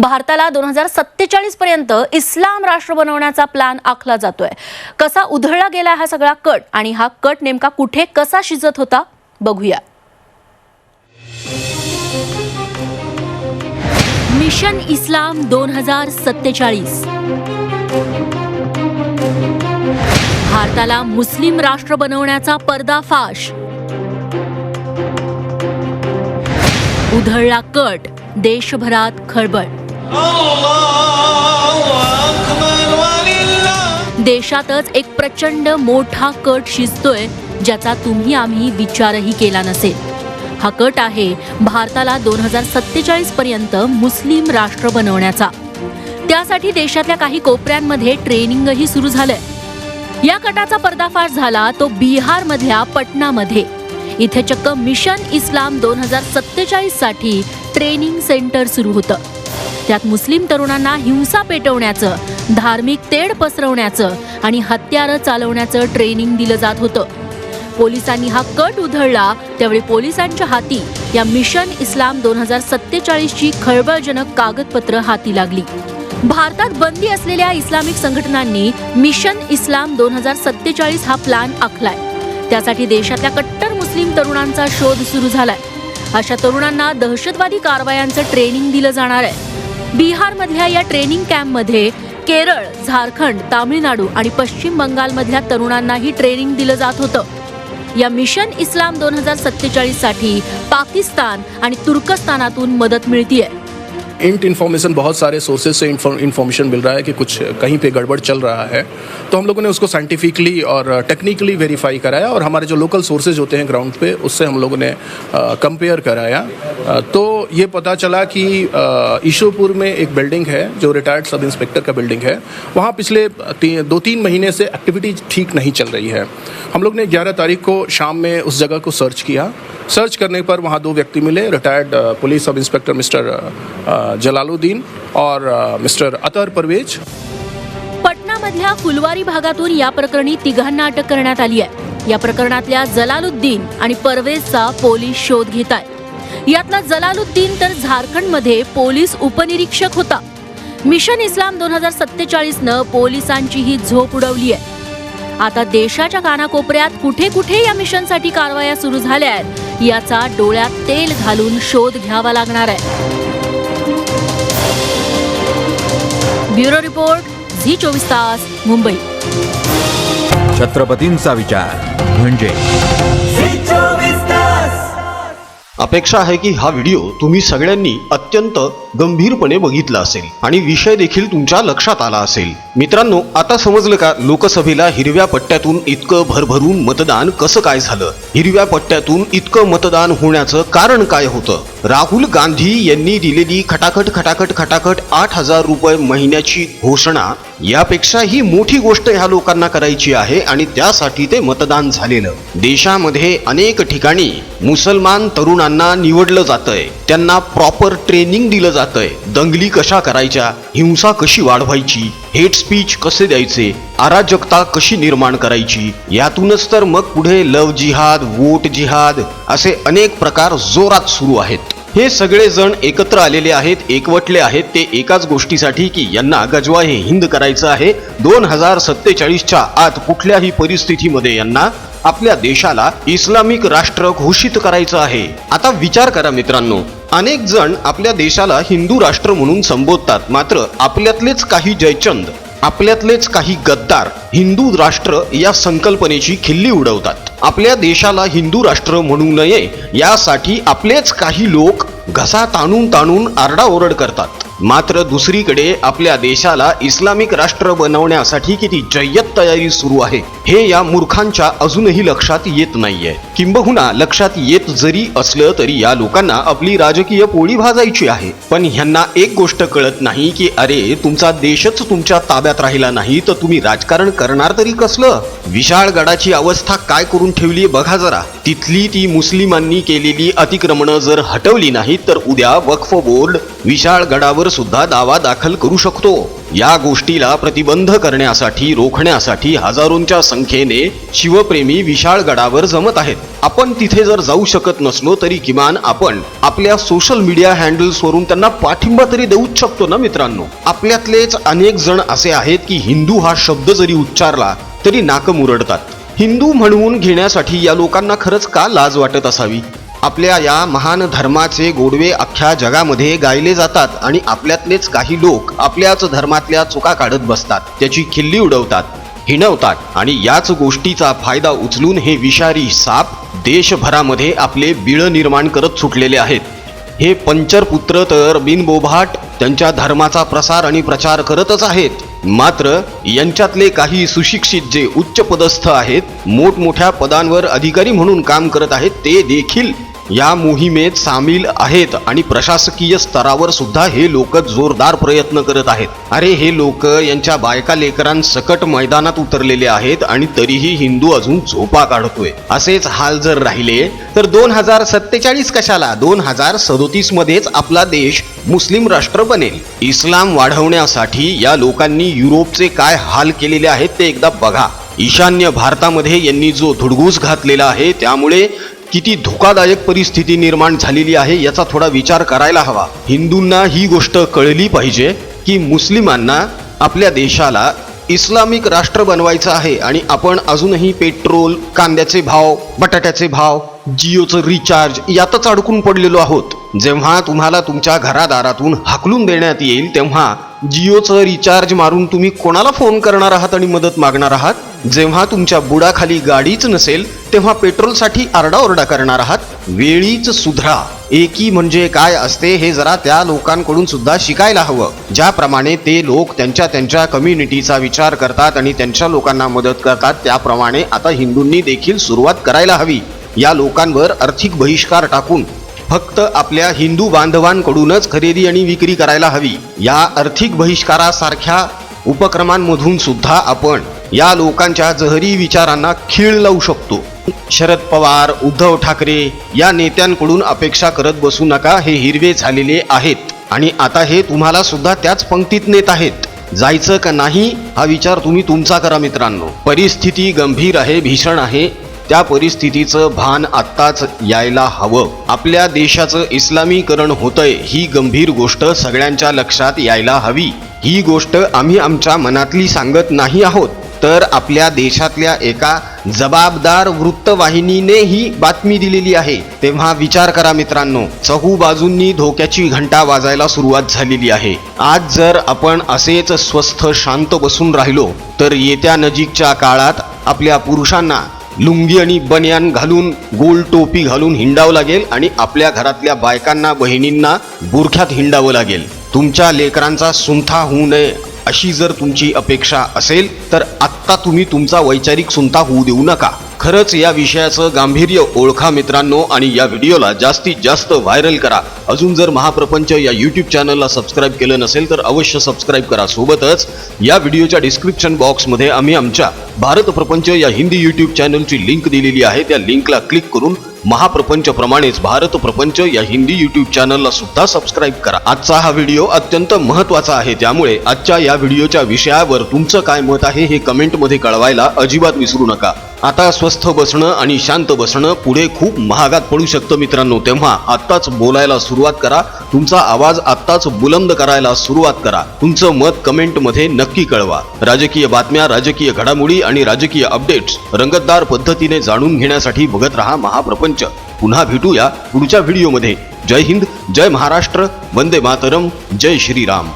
भारताला दोन हजार सत्तेचाळीस पर्यंत इस्लाम राष्ट्र बनवण्याचा प्लॅन आखला जातोय. कसा उधळला गेला हा सगळा कट आणि हा कट नेमका कुठे कसा शिजत होता बघूया. मिशन इस्लाम दोन हजार सत्तेचाळीस. भारताला मुस्लिम राष्ट्र बनवण्याचा पर्दाफाश. उधळला कट देशभरात खळबळ. देशातच एक प्रचंड मोठा कट शिजतोय ज्याचा तुम्ही आम्ही विचारही केला नसेल. हा कट आहे भारताला दोन हजार सत्तेचाळीस पर्यंत मुस्लिम राष्ट्र बनवण्याचा. त्यासाठी देशातल्या काही कोपऱ्यांमध्ये ट्रेनिंगही सुरू झालंय. या कटाचा पर्दाफाश झाला तो बिहारमधल्या पटनामध्ये. इथे चक्क मिशन इस्लाम दोन हजार सत्तेचाळीससाठी ट्रेनिंग सेंटर सुरू होतं. त्यात मुस्लिम तरुणांना हिंसा पेटवण्याचं धार्मिक तेढ पसरवण्याचं आणि हत्यारं चालवण्याचं ट्रेनिंग दिलं जात होतं. पोलिसांनी हा कट उधळला त्यावेळी पोलिसांच्या हाती या मिशन इस्लाम दोन हजार सत्तेचाळीसची खळबळजनक कागदपत्र हाती लागली. भारतात बंदी असलेल्या इस्लामिक संघटनांनी मिशन इस्लाम दोन हजार सत्तेचाळीस हा प्लॅन आखलाय. त्यासाठी देशातल्या कट्टर मुस्लिम तरुणांचा शोध सुरू झालाय. अशा तरुणांना दहशतवादी कारवायांचं ट्रेनिंग दिलं जाणार आहे. बिहारमधल्या या ट्रेनिंग कॅम्पमध्ये केरळ झारखंड तामिळनाडू आणि पश्चिम बंगालमधल्या तरुणांनाही ट्रेनिंग दिलं जात होतं. या मिशन इस्लाम दोन हजार सत्तेचाळीससाठी पाकिस्तान आणि तुर्कस्तानातून मदत मिळतीये. इंट इन्फॉर्मेशन बहुत सारे सोर्सेज से इन्फॉर्मेशन मिल रहा है कि कुछ कहीं पे गड़बड़ चल रहा है। तो हम लोगों ने उसको साइंटिफिकली और टेक्निकली वेरीफाई कराया और हमारे जो लोकल सोर्सेज होते हैं ग्राउंड पे उससे हम लोगों ने कंपेयर कराया। अ, तो ये पता चला कि ईशोपुर में एक बिल्डिंग है जो रिटायर्ड सब इंस्पेक्टर का बिल्डिंग है। वहाँ पिछले ती, दो तीन महीने से एक्टिविटी ठीक नहीं चल रही है। हम लोग ने ग्यारह तारीख को शाम में उस जगह को सर्च किया। सर्च करने पर वहाँ दो व्यक्ति मिले retired police sub inspector mister uh, uh, Jalaluddin और uh, मिस्टर अतर परवेज। पटनामधल्या फुलवारी भागातून या प्रकरणी तिघांना अटक करण्यात आली आहे. या प्रकरणातल्या जलालुद्दीन आणि परवेजचा पोलीस शोध घेत आहे यातला जलालुद्दीन तर झारखंडमध्ये पोलीस उपनिरीक्षक होता. मिशन इस्लाम दोन हजार सत्तेचाळीस न पोलिसांची ही झोप उडवली आहे. आता देशाच्या कानाकोपऱ्यात कुठे कुठे या मिशनसाठी कारवाया सुरू झाल्या आहेत याचा डोळ्यात तेल घालून शोध घ्यावा लागणार आहे. ब्युरो रिपोर्ट झी चोवीस तास मुंबई. छत्रपतींचा विचार म्हणजे? अपेक्षा आहे की हा व्हिडिओ तुम्ही सगळ्यांनी अत्यंत गंभीरपणे बघितला असेल आणि विषय देखील तुमच्या लक्षात आला असेल. मित्रांनो आता समजलं का लोकसभेला हिरव्या पट्ट्यातून इतकं भरभरून मतदान कसं काय झालं? हिरव्या पट्ट्यातून इतकं मतदान होण्याचं कारण काय होतं? राहुल गांधी यांनी दिलेली खटाखट खटाखट खटाखट आठ हजार रुपये महिन्याची घोषणा यापेक्षा ही मोठी गोष्ट ह्या लोकांना करायची आहे आणि त्यासाठी ते मतदान झालेलं. देशामध्ये अनेक ठिकाणी मुसलमान तरुणांना निवडलं जातंय. त्यांना प्रॉपर ट्रेनिंग दिलं जातंय. दंगली कशा करायच्या? हिंसा कशी वाढवायची? हेट स्पीच कसे द्यायचे? अराजकता कशी निर्माण करायची? यातूनच तर मग पुढे लव जिहाद वोट जिहाद असे अनेक प्रकार जोरात सुरू आहेत. हे सगळे जण एकत्र आलेले आहेत एकवटले आहेत ते एकाच गोष्टीसाठी की यांना गजवा हे हिंद करायचं आहे. दोन हजार सत्तेचाळीसच्या आत कुठल्याही परिस्थितीमध्ये यांना आपल्या देशाला इस्लामिक राष्ट्र घोषित करायचं आहे. आता विचार करा मित्रांनो. अनेक जण आपल्या देशाला हिंदू राष्ट्र म्हणून संबोधतात मात्र आपल्यातलेच काही जयचंद आपल्यातलेच काही गद्दार हिंदू राष्ट्र या संकल्पनेची खिल्ली उडवतात. आपल्या देशाला हिंदू राष्ट्र म्हणू नये यासाठी आपलेच काही लोक घसा ताणून ताणून आरडाओरड करतात. मात्र दुसरीकडे आपल्या देशाला इस्लामिक राष्ट्र बनवण्यासाठी किती जय्यत तयारी सुरू आहे हे या मूर्खांच्या अजूनही लक्षात येत नाहीये. किंबहुना लक्षात येत जरी असलं तरी या लोकांना आपली राजकीय पोळी भाजायची आहे. पण ह्यांना एक गोष्ट कळत नाही की अरे तुमचा देशच तुमच्या ताब्यात राहिला नाही तर तुम्ही राजकारण करणार तरी कसलं? विशाळगडाची अवस्था काय करून ठेवली बघा जरा. तिथली ती मुस्लिमांनी केलेली अतिक्रमणं जर हटवली नाहीत तर उद्या वक्फ बोर्ड विशाळगडावर सुद्धा दावा दाखल करू शकतो. या गोष्टीला प्रतिबंध करण्यासाठी रोखण्यासाठी हजारोंच्या संख्येने शिवप्रेमी विशाळ गडावर जमत आहेत. आपण तिथे जर जाऊ शकत नसलो तरी किमान आपण आपल्या सोशल मीडिया हँडल्स वरून त्यांना पाठिंबा तरी देऊच शकतो ना मित्रांनो? आपल्यातलेच अनेक जण असे आहेत की हिंदू हा शब्द जरी उच्चारला तरी नाकं मुरडतात. हिंदू म्हणवून घेण्यासाठी या लोकांना खरंच का लाज वाटत असावी? आपल्या या महान धर्माचे गोडवे अख्ख्या जगामध्ये गायले जातात आणि आपल्यातलेच काही लोक आपल्याच धर्मातल्या चुका काढत बसतात त्याची खिल्ली उडवतात हिणवतात आणि याच गोष्टीचा फायदा उचलून हे विषारी साप देशभरामध्ये आपले बिळ निर्माण करत सुटलेले आहेत. हे पंचरपुत्र तर बिनबोभाट त्यांच्या धर्माचा प्रसार आणि प्रचार करतच आहेत. मात्र यांच्यातले काही सुशिक्षित जे उच्च पदस्थ आहेत मोठमोठ्या पदांवर अधिकारी म्हणून काम करत आहेत ते देखील या मोहिमेत सामील आहेत आणि प्रशासकीय स्तरावर सुद्धा हे लोक जोरदार प्रयत्न करत आहेत. अरे हे लोक यांच्या बायका लेकरांसकट मैदानात उतरलेले आहेत आणि तरीही हिंदू अजून झोपा काढतोय. असेच हाल जर राहिले तर दोन हजार सत्तेचाळीस कशाला? दोन हजार सदोतीस मध्येच आपला देश मुस्लिम राष्ट्र बनेल. इस्लाम वाढवण्यासाठी या लोकांनी युरोपचे काय हाल केलेले आहेत ते एकदा बघा. ईशान्य भारतामध्ये यांनी जो धुडगूस घातलेला आहे त्यामुळे किती धोकादायक परिस्थिती निर्माण झालेली आहे याचा थोडा विचार करायला हवा. हिंदूंना ही गोष्ट कळली पाहिजे की मुस्लिमांना आपल्या देशाला इस्लामिक राष्ट्र बनवायचं आहे आणि आपण अजूनही पेट्रोल कांद्याचे भाव बटाट्याचे भाव जिओचं रिचार्ज यातच अडकून पडलेलो आहोत. जेव्हा तुम्हाला तुमच्या घरादारातून हाकलून देण्यात येईल तेव्हा जिओचं रिचार्ज मारून तुम्ही कोणाला फोन करणार आहात आणि मदत मागणार आहात? जेव्हा तुमच्या बुडाखाली गाडीच नसेल तेव्हा पेट्रोलसाठी आरडाओरडा करणार आहात? वेळीच सुधरा. एकी म्हणजे काय असते हे जरा त्या लोकांकडून सुद्धा शिकायला हवं. ज्याप्रमाणे ते लोक त्यांच्या त्यांच्या कम्युनिटीचा विचार करतात आणि त्यांच्या लोकांना मदत करतात त्याप्रमाणे आता हिंदूंनी देखील सुरुवात करायला हवी. या लोकांवर आर्थिक बहिष्कार टाकून फक्त आपल्या हिंदू बांधवांकडूनच खरेदी आणि विक्री करायला हवी. या आर्थिक बहिष्कारासारख्या उपक्रमांमधून सुद्धा आपण या लोकांच्या जहरी विचारांना खीळ लावू शकतो. शरद पवार उद्धव ठाकरे या नेत्यांकडून अपेक्षा करत बसू नका हे हिरवे झालेले आहेत. आणि आता हे तुम्हाला सुद्धा त्याच पंक्तीत नेत आहेत. जायचं का नाही? हा विचार तुम्ही तुमचा करा मित्रांनो. परिस्थिती गंभीर आहे भीषण आहे. त्या परिस्थितीचं भान आत्ताच यायला हवं. आपल्या देशाचं इस्लामीकरण होतंय ही गंभीर गोष्ट सगळ्यांच्या लक्षात यायला हवी. ही गोष्ट आम्ही आमच्या मनातली सांगत नाही आहोत तर आपल्या देशातल्या एका जबाबदार वृत्तवाहिनीने ही बातमी दिलेली आहे. तेव्हा विचार करा मित्रांनो चहू बाजूंनी धोक्याची घंटा वाजायला सुरुवात झालेली आहे. आज जर आपण असेच स्वस्थ शांत बसून राहिलो तर येत्या नजीकच्या काळात आपल्या पुरुषांना लुंगी आणि बनियान घालून गोल टोपी घालून हिंडावं लागेल आणि आपल्या घरातल्या बायकांना बहिणींना बुरख्यात हिंडावं लागेल. तुमच्या लेकरांचा सुंथा होऊ नये. अशी जर तुमची अपेक्षा असेल तर आत्ता तुम्ही तुमचा वैचारिक सुंता होऊ देऊ नका. खरंच या विषयाचं गांभीर्य ओळखा मित्रांनो आणि या व्हिडिओला जास्तीत जास्त व्हायरल करा. अजून जर महाप्रपंच या यूट्यूब चॅनलला सबस्क्राईब केलं नसेल तर अवश्य सबस्क्राईब करा. सोबतच या व्हिडिओच्या डिस्क्रिप्शन बॉक्समध्ये आम्ही आमच्या भारत प्रपंच या हिंदी यूट्यूब चॅनलची लिंक दिलेली आहे. त्या लिंकला क्लिक करून महाप्रपंच प्रमाणेच भारत प्रपंच या हिंदी युट्यूब चॅनलला सुद्धा सबस्क्राईब करा. आजचा हा व्हिडिओ अत्यंत महत्त्वाचा आहे. त्यामुळे आजच्या या व्हिडिओच्या विषयावर तुमचं काय मत आहे हे कमेंटमध्ये कळवायला अजिबात विसरू नका. आता स्वस्थ बसणं आणि शांत बसणं पुढे खूप महागात पडू शकतं मित्रांनो. तेव्हा आत्ताच बोलायला सुरुवात करा. तुमचा आवाज आत्ताच बुलंद करायला सुरुवात करा. तुमचं मत कमेंटमध्ये नक्की कळवा. राजकीय बातम्या राजकीय घडामोडी आणि राजकीय अपडेट्स रंगतदार पद्धतीने जाणून घेण्यासाठी बघत रहा महाप्रपंच. पुन्हा भेटूया पुढच्या व्हिडिओमध्ये. जय हिंद जय महाराष्ट्र वंदे मातरम जय श्रीराम.